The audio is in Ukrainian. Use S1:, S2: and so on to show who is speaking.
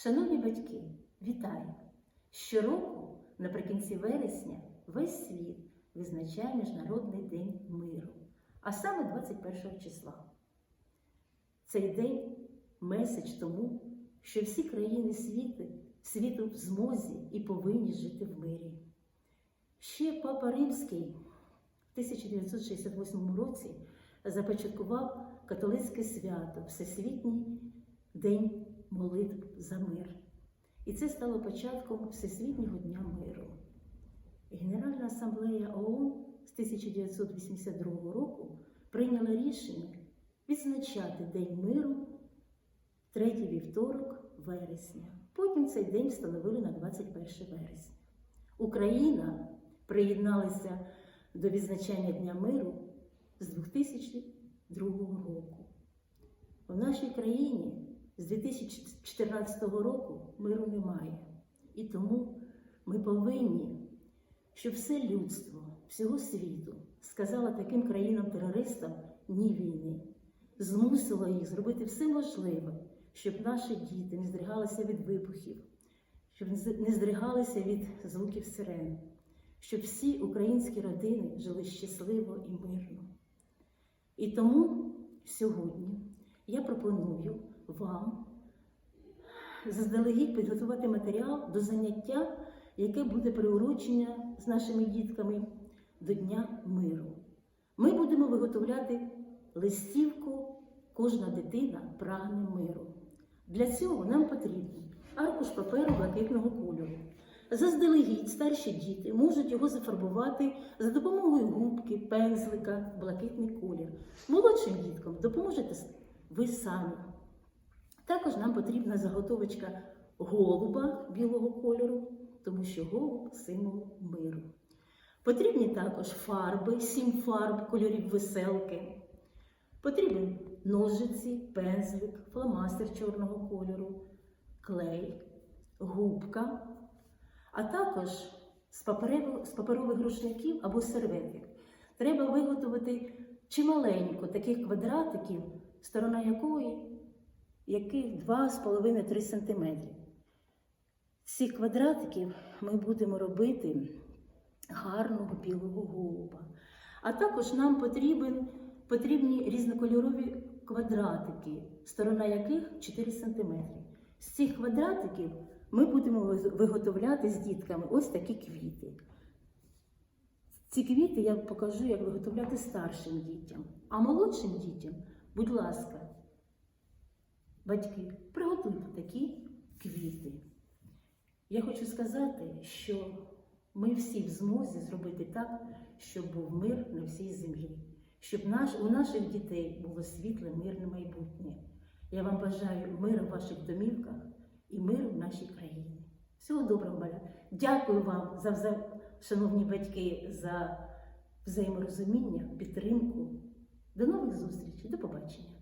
S1: Шановні батьки, вітаю! Щороку, наприкінці вересня, весь світ визначає Міжнародний день миру, а саме 21 числа. Цей день меседж тому, що всі країни світу, світу в змозі і повинні жити в мирі. Ще Папа Римський в 1968 році започаткував католицьке свято Всесвітній день молитв за мир. І це стало початком Всесвітнього дня миру. Генеральна асамблея ООН з 1982 року прийняла рішення відзначати День миру третій вівторок вересня. Потім цей день встановили на 21 вересня. Україна приєдналася до відзначання Дня миру з 2002 року. У нашій країні з 2014 року миру немає. І тому ми повинні, щоб все людство всього світу сказало таким країнам-терористам ні війни, змусило їх зробити все можливе, щоб наші діти не здригалися від вибухів, щоб не здригалися від звуків сирен, щоб всі українські родини жили щасливо і мирно. І тому сьогодні я пропоную вам заздалегідь підготувати матеріал до заняття, яке буде приурочення з нашими дітками до Дня миру. Ми будемо виготовляти листівку Кожна дитина прагне миру. Для цього нам потрібен аркуш паперу блакитного кольору. Заздалегідь старші діти можуть його зафарбувати за допомогою губки, пензлика, блакитний колір. Молодшим діткам допоможете ви самі. Також нам потрібна заготовочка голуба білого кольору, тому що голуб символ миру. Потрібні також фарби, сім фарб кольорів веселки. Потрібен ножиці, пензлик, фломастер чорного кольору, клей, губка, а також з, паперових, рушників або серветок. Треба виготовити чималенько таких квадратиків, сторона якої яких 2,5-3 см. З цих квадратиків ми будемо робити гарного білого голуба. А також нам потрібен, потрібні різнокольорові квадратики, сторона яких 4 см. З цих квадратиків ми будемо виготовляти з дітками ось такі квіти. Ці квіти я покажу, як виготовляти старшим дітям. А молодшим дітям, будь ласка, батьки, приготуйте такі квіти. Я хочу сказати, що ми всі в змозі зробити так, щоб був мир на всій землі, щоб наш, у наших дітей було світле, мирне майбутнє. Я вам бажаю миру в ваших домівках і миру в нашій країні. Всього доброго, Маля. Дякую вам, за, за, шановні батьки, за взаєморозуміння, підтримку. До нових зустрічей, до побачення.